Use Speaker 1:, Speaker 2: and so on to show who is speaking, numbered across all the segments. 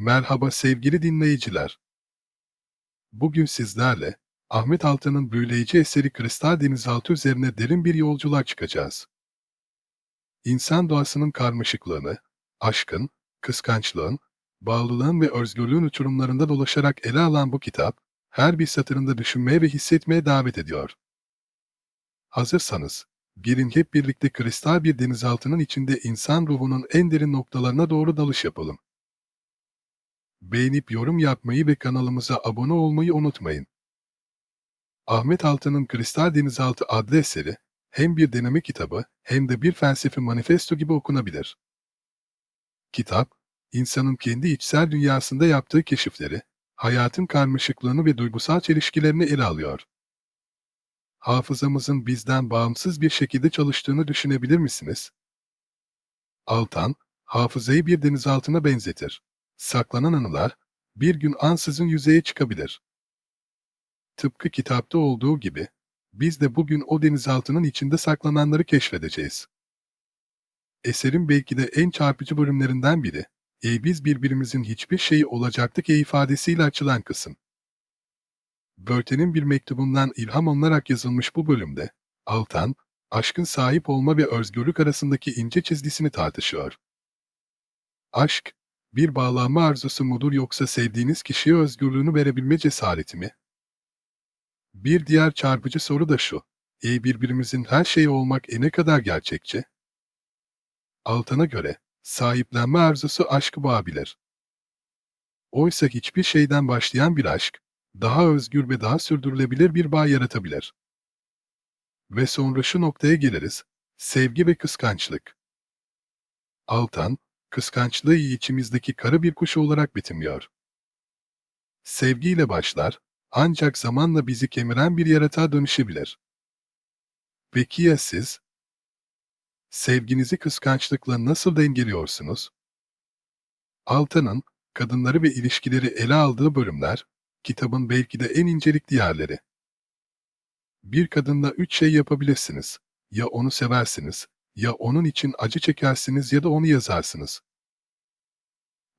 Speaker 1: Merhaba sevgili dinleyiciler. Bugün sizlerle Ahmet Altan'ın büyüleyici eseri Kristal Denizaltı üzerine derin bir yolculuğa çıkacağız. İnsan doğasının karmaşıklığını, aşkın, kıskançlığın, bağlılığın ve özgürlüğün uçurumlarında dolaşarak ele alan bu kitap, her bir satırında düşünmeye ve hissetmeye davet ediyor. Hazırsanız, gelin hep birlikte kristal bir denizaltının içinde insan ruhunun en derin noktalarına doğru dalış yapalım. Beğenip yorum yapmayı ve kanalımıza abone olmayı unutmayın. Ahmet Altan'ın Kristal Denizaltı adlı eseri, hem bir deneme kitabı hem de bir felsefi manifesto gibi okunabilir. Kitap, insanın kendi içsel dünyasında yaptığı keşifleri, hayatın karmaşıklığını ve duygusal çelişkilerini ele alıyor. Hafızamızın bizden bağımsız bir şekilde çalıştığını düşünebilir misiniz? Altan, hafızayı bir denizaltına benzetir. Saklanan anılar, bir gün ansızın yüzeye çıkabilir. Tıpkı kitapta olduğu gibi, biz de bugün o denizaltının içinde saklananları keşfedeceğiz. Eserin belki de en çarpıcı bölümlerinden biri, e biz birbirimizin hiçbir şeyi olacaktık e ifadesiyle açılan kısım. Börte'nin bir mektubundan ilham alınarak yazılmış bu bölümde, Altan, aşkın sahip olma ve özgürlük arasındaki ince çizgisini tartışıyor. Aşk, bir bağlanma arzusu mudur yoksa sevdiğiniz kişiye özgürlüğünü verebilme cesareti mi? Bir diğer çarpıcı soru da şu. E birbirimizin her şeyi olmak e ne kadar gerçekçi? Altan'a göre, sahiplenme arzusu aşkı boğabilir. Oysa hiçbir şeyden başlayan bir aşk, daha özgür ve daha sürdürülebilir bir bağ yaratabilir. Ve sonra şu noktaya geliriz, sevgi ve kıskançlık. Altan, kıskançlığı içimizdeki kara bir kuş olarak betimliyor. Sevgiyle başlar, ancak zamanla bizi kemiren bir yaratığa dönüşebilir. Peki ya siz? Sevginizi kıskançlıkla nasıl dengeliyorsunuz? Altan'ın, kadınları ve ilişkileri ele aldığı bölümler, kitabın belki de en incelikli yerleri. Bir kadınla üç şey yapabilirsiniz. Ya onu seversiniz, ya onun için acı çekersiniz ya da onu yazarsınız.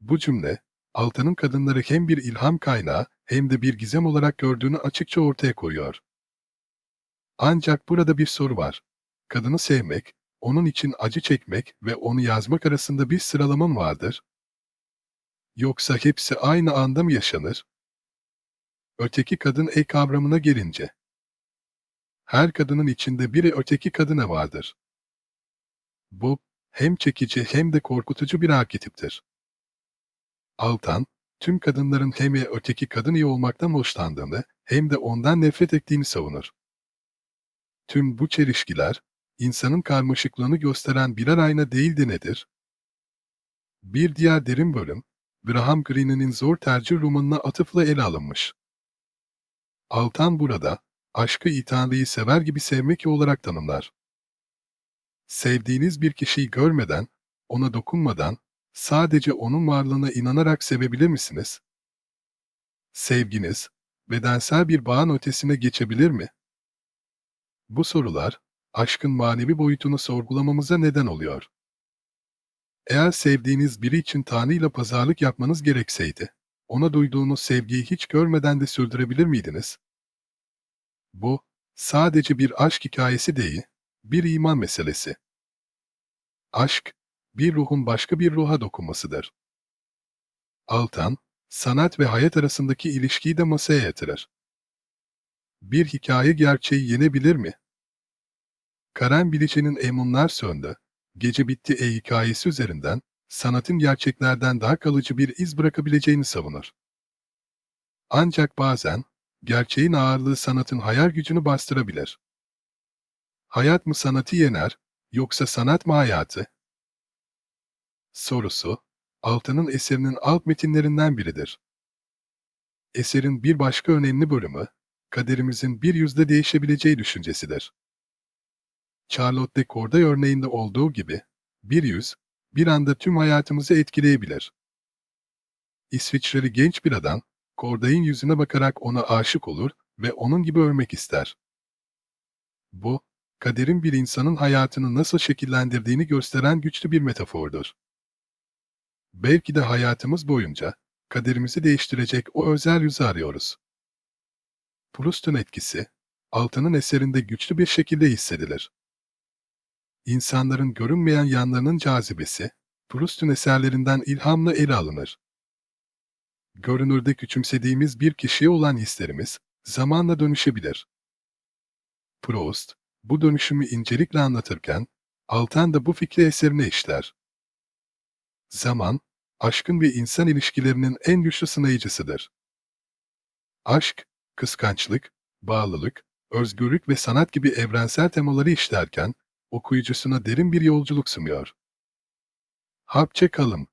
Speaker 1: Bu cümle, Altan'ın kadınları hem bir ilham kaynağı hem de bir gizem olarak gördüğünü açıkça ortaya koyuyor. Ancak burada bir soru var. Kadını sevmek, onun için acı çekmek ve onu yazmak arasında bir sıralama mı vardır? Yoksa hepsi aynı anda mı yaşanır? Öteki kadın e kavramına gelince. Her kadının içinde biri öteki kadına vardır. Bu, hem çekici hem de korkutucu bir arketiptir. Altan, tüm kadınların hem öteki kadın iyi olmaktan hoşlandığını hem de ondan nefret ettiğini savunur. Tüm bu çelişkiler, insanın karmaşıklığını gösteren birer ayna değil de nedir? Bir diğer derin bölüm, Graham Greene'in Zor Tercih romanına atıfla ele alınmış. Altan burada, aşkı İtanrı'yı sever gibi sevmek olarak tanımlar. Sevdiğiniz bir kişiyi görmeden, ona dokunmadan, sadece onun varlığına inanarak sevebilir misiniz? Sevginiz, bedensel bir bağın ötesine geçebilir mi? Bu sorular, aşkın manevi boyutunu sorgulamamıza neden oluyor. Eğer sevdiğiniz biri için Tanrı ile pazarlık yapmanız gerekseydi, ona duyduğunuz sevgiyi hiç görmeden de sürdürebilir miydiniz? Bu, sadece bir aşk hikayesi değil, bir iman meselesi. Aşk, bir ruhun başka bir ruha dokunmasıdır. Altan, sanat ve hayat arasındaki ilişkiyi de masaya yatırır. Bir hikaye gerçeği yenebilir mi? Karen Bilic'in Emunlar Söndü, Gece Bitti e hikayesi üzerinden, sanatın gerçeklerden daha kalıcı bir iz bırakabileceğini savunur. Ancak bazen, gerçeğin ağırlığı sanatın hayal gücünü bastırabilir. Hayat mı sanatı yener, yoksa sanat mı hayatı? Sorusu, Altan'ın eserinin alt metinlerinden biridir. Eserin bir başka önemli bölümü, kaderimizin bir yüzde değişebileceği düşüncesidir. Charlotte de Corday örneğinde olduğu gibi, bir yüz, bir anda tüm hayatımızı etkileyebilir. İsviçreli genç bir adam, Corday'ın yüzüne bakarak ona aşık olur ve onun gibi ölmek ister. Bu, kaderin bir insanın hayatını nasıl şekillendirdiğini gösteren güçlü bir metafordur. Belki de hayatımız boyunca kaderimizi değiştirecek o özel yüzü arıyoruz. Proust'un etkisi, Altan'ın eserinde güçlü bir şekilde hissedilir. İnsanların görünmeyen yanlarının cazibesi, Proust'un eserlerinden ilhamla ele alınır. Görünürde küçümsediğimiz bir kişiye olan hislerimiz, zamanla dönüşebilir. Proust, bu dönüşümü incelikle anlatırken, Altan da bu fikri eserine işler. Zaman, aşkın ve insan ilişkilerinin en güçlü sınayıcısıdır. Aşk, kıskançlık, bağlılık, özgürlük ve sanat gibi evrensel temaları işlerken, okuyucusuna derin bir yolculuk sunuyor. Hapçe kalım,